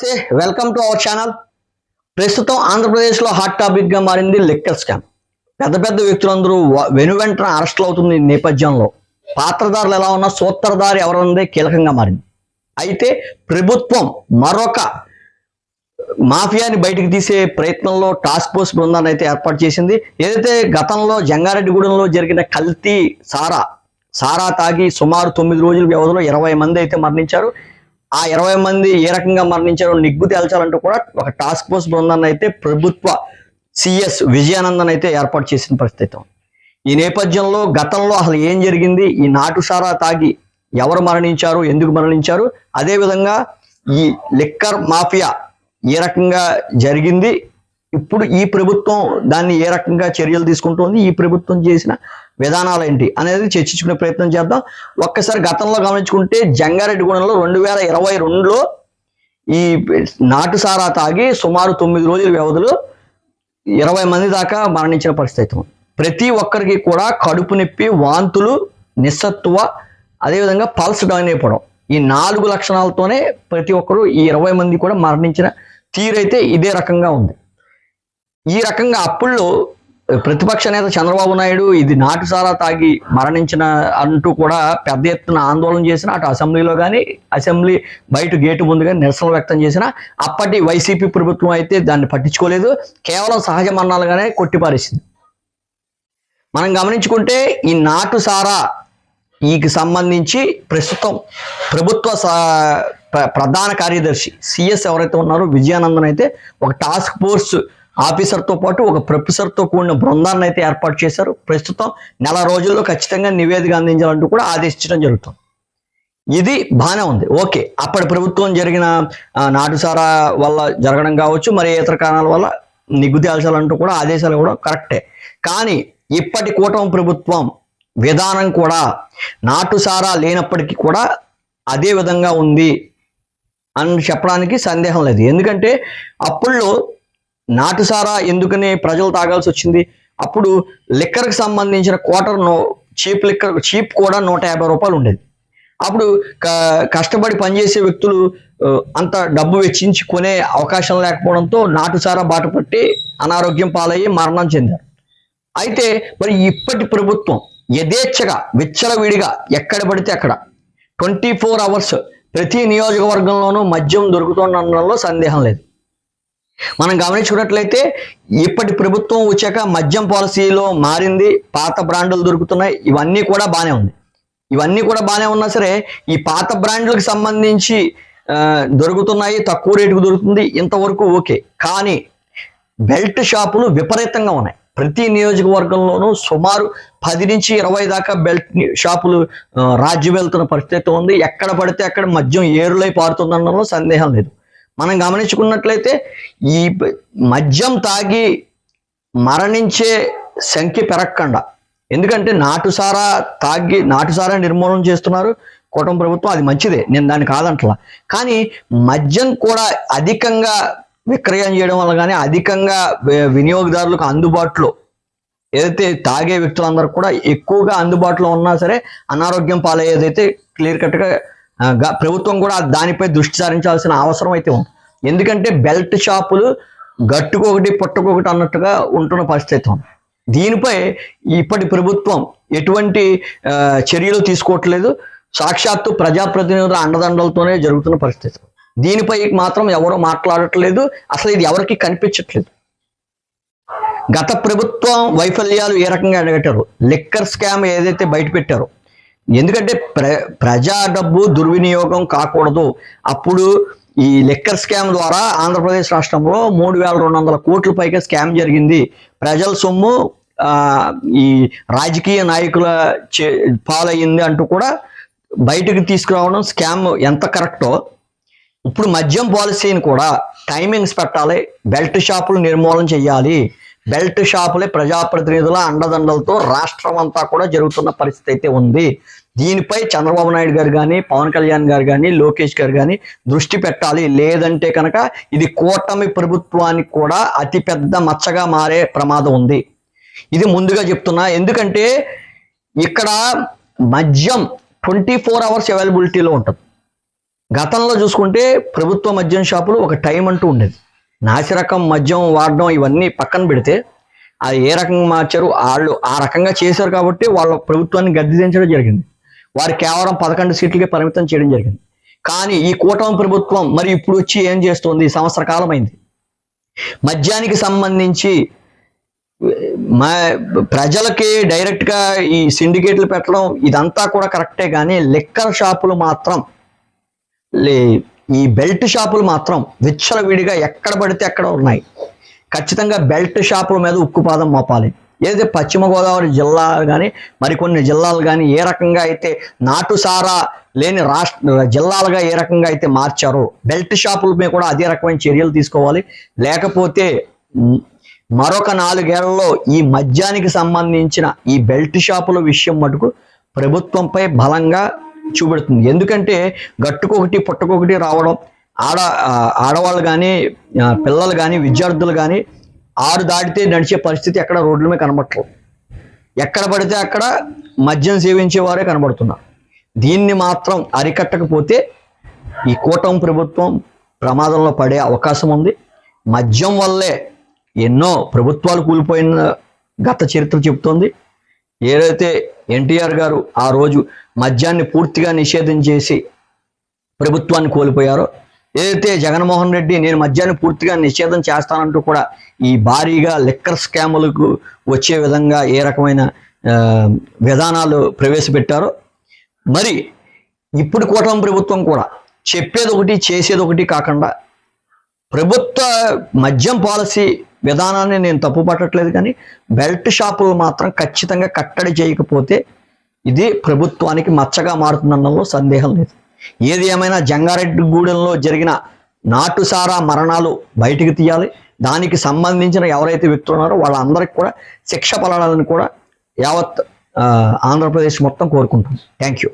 నమస్తే. Welcome to our channel ప్రస్తుతం ఆంధ్రప్రదేశ్లో హాట్ టాపిక్గా మారింది లిక్కర్ స్కామ్ పెద్ద పెద్ద వ్యక్తులందరూ వెను వెంటనే అరెస్టులు అవుతున్న నేపథ్యంలో పాత్రదారులు ఎలా ఉన్నా సూత్రధారి ఎవరన్నదే కీలకంగా మారింది. అయితే ప్రభుత్వం మరొక మాఫియాని బయటికి తీసే ప్రయత్నంలో టాస్క్ ఫోర్స్ బృందాన్ని అయితే ఏర్పాటు చేసింది. ఏదైతే గతంలో జంగారెడ్డిగూడెంలో జరిగిన కల్తీ సారా సారా తాగి సుమారు తొమ్మిది రోజుల వ్యవధిలో ఇరవై మంది అయితే మరణించారు. ఆ ఇరవై మంది ఏ రకంగా మరణించారో నిగ్గు తేల్చాలంటూ కూడా ఒక టాస్క్ ఫోర్స్ బృందాన్ని అయితే ప్రభుత్వ సిఎస్ విజయానందన్ అయితే ఏర్పాటు చేసిన పరిస్థితి ఈ నేపథ్యంలో గతంలో అసలు ఏం జరిగింది? ఈ నాటుసారా తాగి ఎవరు మరణించారు? ఎందుకు మరణించారు? అదేవిధంగా ఈ లిక్కర్ మాఫియా ఏ రకంగా జరిగింది? ఇప్పుడు ఈ ప్రభుత్వం దాన్ని ఏ రకంగా చర్యలు తీసుకుంటుంది? ఈ ప్రభుత్వం చేసిన విధానాలు ఏంటి అనేది చర్చించుకునే ప్రయత్నం చేద్దాం. ఒక్కసారి గతంలో గమనించుకుంటే జంగారెడ్డిగూడెంలో రెండు వేల ఇరవై రెండులో ఈ నాటు సారా తాగి సుమారు తొమ్మిది రోజుల వ్యవధిలో ఇరవై మంది దాకా మరణించిన పరిస్థితి ప్రతి ఒక్కరికి కూడా కడుపు నొప్పి వాంతులు నిస్సత్వ అదేవిధంగా పల్స్ డౌన్ అయిపోవడం. ఈ నాలుగు లక్షణాలతోనే ప్రతి ఒక్కరు ఈ ఇరవై మంది కూడా మరణించిన తీరైతే ఇదే రకంగా ఉంది. ఈ రకంగా అప్పుల్లో ప్రతిపక్ష నేత చంద్రబాబు నాయుడు ఇది నాటుసారా తాగి మరణించిన అంటూ కూడా పెద్ద ఎత్తున ఆందోళన చేసిన అటు అసెంబ్లీలో కానీ అసెంబ్లీ బయట గేటు ముందు కానీ నిరసన వ్యక్తం చేసిన అప్పటి వైసీపీ ప్రభుత్వం అయితే దాన్ని పట్టించుకోలేదు. కేవలం సహజ మరణాలుగానే కొట్టిపారేసింది. మనం గమనించుకుంటే ఈ నాటుసారా ఈకి సంబంధించి ప్రస్తుతం ప్రభుత్వ సా- ప్ర- ప్రధాన కార్యదర్శి సిఎస్ ఎవరైతే ఉన్నారో విజయానందన్ అయితే ఒక టాస్క్ ఫోర్స్ ఆఫీసర్తో పాటు ఒక ప్రొఫెసర్తో కూడిన బృందాన్ని అయితే ఏర్పాటు చేశారు. ప్రస్తుతం నెల రోజుల్లో ఖచ్చితంగా నివేదిక అందించాలంటూ కూడా ఆదేశించడం జరుగుతుంది. ఇది బాగానే ఉంది. ఓకే అప్పటి ప్రభుత్వం జరిగిన నాటుసారా వల్ల జరగడం కావచ్చు మరి ఇతర కారణాల వల్ల నిగ్గు తేల్చాలంటూ కూడా ఆదేశాలు కూడా కరెక్టే. కానీ ఇప్పటి కూటమి ప్రభుత్వం విధానం కూడా నాటుసారా లేనప్పటికీ కూడా అదే విధంగా ఉంది అని చెప్పడానికి సందేహం లేదు. ఎందుకంటే అప్పుల్లో నాటుసారా ఎందుకని ప్రజలు తాగాల్సి వచ్చింది? అప్పుడు లిక్కర్కి సంబంధించిన quarter no cheap liquor cheap కూడా నూట యాభై రూపాయలు ఉండేది. అప్పుడు క- కష్టపడి పనిచేసే వ్యక్తులు అంత డబ్బు వెచ్చించి కొనే అవకాశం లేకపోవడంతో నాటుసారా బాట పట్టి అనారోగ్యం పాలయ్యి మరణం చెందారు. అయితే మరి ఇప్పటి ప్రభుత్వం యథేచ్ఛగా విచ్చలవిడిగా ఎక్కడ పడితే అక్కడ ట్వంటీ ఫోర్ అవర్స్ ప్రతి నియోజకవర్గంలోనూ మద్యం దొరుకుతుండడంలో సందేహం లేదు. మనం గమనించుకున్నట్లయితే ఇప్పటి ప్రభుత్వం వచ్చాక మద్యం పాలసీలో మారింది పాత బ్రాండ్లు దొరుకుతున్నాయి ఇవన్నీ కూడా బాగానే ఉంది ఇవన్నీ కూడా బాగానే ఉన్నా సరే ఈ పాత బ్రాండ్లకు సంబంధించి దొరుకుతున్నాయి తక్కువ రేటుకు దొరుకుతుంది ఇంతవరకు ఓకే. కానీ బెల్ట్ షాపులు విపరీతంగా ఉన్నాయి. ప్రతి నియోజకవర్గంలోనూ సుమారు పది నుంచి ఇరవై దాకా బెల్ట్ షాపులు రాజ్యం వెళ్తున్న పరిస్థితి ఉంది. ఎక్కడ పడితే అక్కడ మద్యం ఏరులై పారుతుందనడంలో సందేహం లేదు. మనం గమనించుకున్నట్లయితే ఈ మద్యం తాగి మరణించే సంఖ్య పెరగకుండా. ఎందుకంటే నాటుసారా తాగి నాటుసారా నిర్మూలన చేస్తున్నారు. కూటమి ప్రభుత్వం అది మంచిదే. నేను దాన్ని కాదంటలా. కానీ మద్యం కూడా అధికంగా విక్రయం చేయడం వల్ల కానీ అధికంగా వినియోగదారులకు అందుబాటులో ఏదైతే తాగే వ్యక్తులందరూ కూడా ఎక్కువగా అందుబాటులో ఉన్నా సరే అనారోగ్యం పాలయ్యేదైతే క్లియర్ కట్గా ప్రభుత్వం కూడా దానిపై దృష్టి సారించాల్సిన అవసరం అయితే ఉంది. ఎందుకంటే బెల్ట్ షాపులు గట్టుకొకటి పుట్టకొకటి అన్నట్టుగా ఉంటున్న పరిస్థితి ఉంది. దీనిపై ఇప్పటి ప్రభుత్వం ఎటువంటి చర్యలు తీసుకోవట్లేదు. సాక్షాత్తు ప్రజాప్రతినిధుల అండదండలతోనే జరుగుతున్న పరిస్థితి. దీనిపై మాత్రం ఎవరో మాట్లాడట్లేదు. అసలు ఇది ఎవరికి కనిపించట్లేదు. గత ప్రభుత్వం వైఫల్యాలు ఏ రకంగా అడగట్టారు లిక్కర్ స్కామ్ ఏదైతే బయట పెట్టారో ఎందుకంటే ప్ర ప్రజా డబ్బు దుర్వినియోగం కాకూడదు. అప్పుడు ఈ లిక్కర్ స్కామ్ ద్వారా ఆంధ్రప్రదేశ్ రాష్ట్రంలో మూడు వేల రెండు వందల కోట్ల పైగా స్కామ్ జరిగింది. ప్రజల సొమ్ము ఈ రాజకీయ నాయకుల చే పాలయ్యింది అంటూ కూడా బయటకు తీసుకురావడం స్కామ్ ఎంత కరెక్టో. ఇప్పుడు మద్యం పాలసీని కూడా టైమింగ్స్ పెట్టాలి బెల్ట్ షాపులు నిర్మూలన చేయాలి బెల్ట్ షాపులే ప్రజాప్రతినిధుల అండదండలతో రాష్ట్రం అంతా కూడా జరుగుతున్న పరిస్థితి అయితే ఉంది. దీనిపై చంద్రబాబు నాయుడు గారు కానీ పవన్ కళ్యాణ్ గారు కానీ లోకేష్ గారు కానీ దృష్టి పెట్టాలి. లేదంటే కనుక ఇది కూటమి ప్రభుత్వానికి కూడా అతిపెద్ద మచ్చగా మారే ప్రమాదం ఉంది. ఇది ముందుగా చెప్తున్నా. ఎందుకంటే ఇక్కడ మద్యం ట్వంటీ ఫోర్ అవర్స్ అవైలబిలిటీలో ఉంటుంది. గతంలో చూసుకుంటే ప్రభుత్వ మద్యం షాపులు ఒక టైం అంటూ ఉండేది. నాసిరకం మద్యం వాడడం ఇవన్నీ పక్కన పెడితే అది ఏ రకంగా మార్చారు? వాళ్ళు ఆ రకంగా చేశారు కాబట్టి వాళ్ళ ప్రభుత్వాన్ని గద్దెదించడం జరిగింది. వారు కేవలం పదకొండు సీట్లకే పరిమితం చేయడం జరిగింది. కానీ ఈ కూటమి ప్రభుత్వం మరి ఇప్పుడు వచ్చి ఏం చేస్తుంది? సంవత్సర కాలం అయింది. మద్యానికి సంబంధించి మా ప్రజలకి డైరెక్ట్గా ఈ సిండికేట్లు పెట్టడం ఇదంతా కూడా కరెక్టే కానీ లిక్కర్ షాపులు మాత్రం లే ఈ బెల్ట్ షాపులు మాత్రం విచ్చలవిడిగా ఎక్కడ పడితే అక్కడ ఉన్నాయి. ఖచ్చితంగా బెల్ట్ షాపుల మీద ఉక్కుపాదం మోపాలి. ఏదైతే పశ్చిమ గోదావరి జిల్లా కానీ మరికొన్ని జిల్లాలు కానీ ఏ రకంగా అయితే నాటు సారా లేని రాష్ట్ర జిల్లాలుగా ఏ రకంగా అయితే మార్చారో బెల్ట్ షాపుల మీద కూడా అదే రకమైన చర్యలు తీసుకోవాలి. లేకపోతే మరొక నాలుగేళ్ళలో ఈ మద్యానికి సంబంధించిన ఈ బెల్ట్ షాపుల విషయం మటుకు ప్రభుత్వంపై బలంగా చూపెడుతుంది. ఎందుకంటే గట్టుకొకటి పుట్టకొకటి రావడం ఆడ ఆడవాళ్ళు కానీ పిల్లలు కానీ విద్యార్థులు కానీ ఆరు దాటితే నడిచే పరిస్థితి ఎక్కడ రోడ్ల మీద కనబడట్లేదు. ఎక్కడ పడితే అక్కడ మద్యం సేవించేవారే కనబడుతున్నారు. దీన్ని మాత్రం అరికట్టకపోతే ఈ కూటమి ప్రభుత్వం ప్రమాదంలో పడే అవకాశం ఉంది. మద్యం వల్లే ఎన్నో ప్రభుత్వాలు కూలిపోయిన గత చరిత్ర చెబుతోంది. ఏదైతే ఎన్టీఆర్ గారు ఆ రోజు మద్యాన్ని పూర్తిగా నిషేధం చేసి ప్రభుత్వాన్ని కోల్పోయారో ఏదైతే జగన్మోహన్ రెడ్డి నేను మద్యాన్ని పూర్తిగా నిషేధం చేస్తానంటూ కూడా ఈ భారీగా లిక్కర్ స్కాములకు వచ్చే విధంగా ఏ రకమైన విధానాలు ప్రవేశపెట్టారో మరి ఇప్పుడు కూటమి ప్రభుత్వం కూడా చెప్పేది ఒకటి చేసేది ఒకటి కాకుండా ప్రభుత్వ మద్యం పాలసీ విధానాన్ని నేను తప్పు పట్టట్లేదు కానీ బెల్ట్ షాపులు మాత్రం ఖచ్చితంగా కట్టడి చేయకపోతే ఇది ప్రభుత్వానికి మచ్చగా మారుతుందన్నలో సందేహం లేదు. ఏది ఏమైనా జంగారెడ్డిగూడెంలో జరిగిన నాటుసారా మరణాలు బయటికి తీయాలి. దానికి సంబంధించిన ఎవరైతే వ్యక్తులు ఉన్నారో వాళ్ళందరికీ కూడా శిక్ష పడాలని కూడా యావత్ ఆంధ్రప్రదేశ్ మొత్తం కోరుకుంటాం థ్యాంక్ యూ.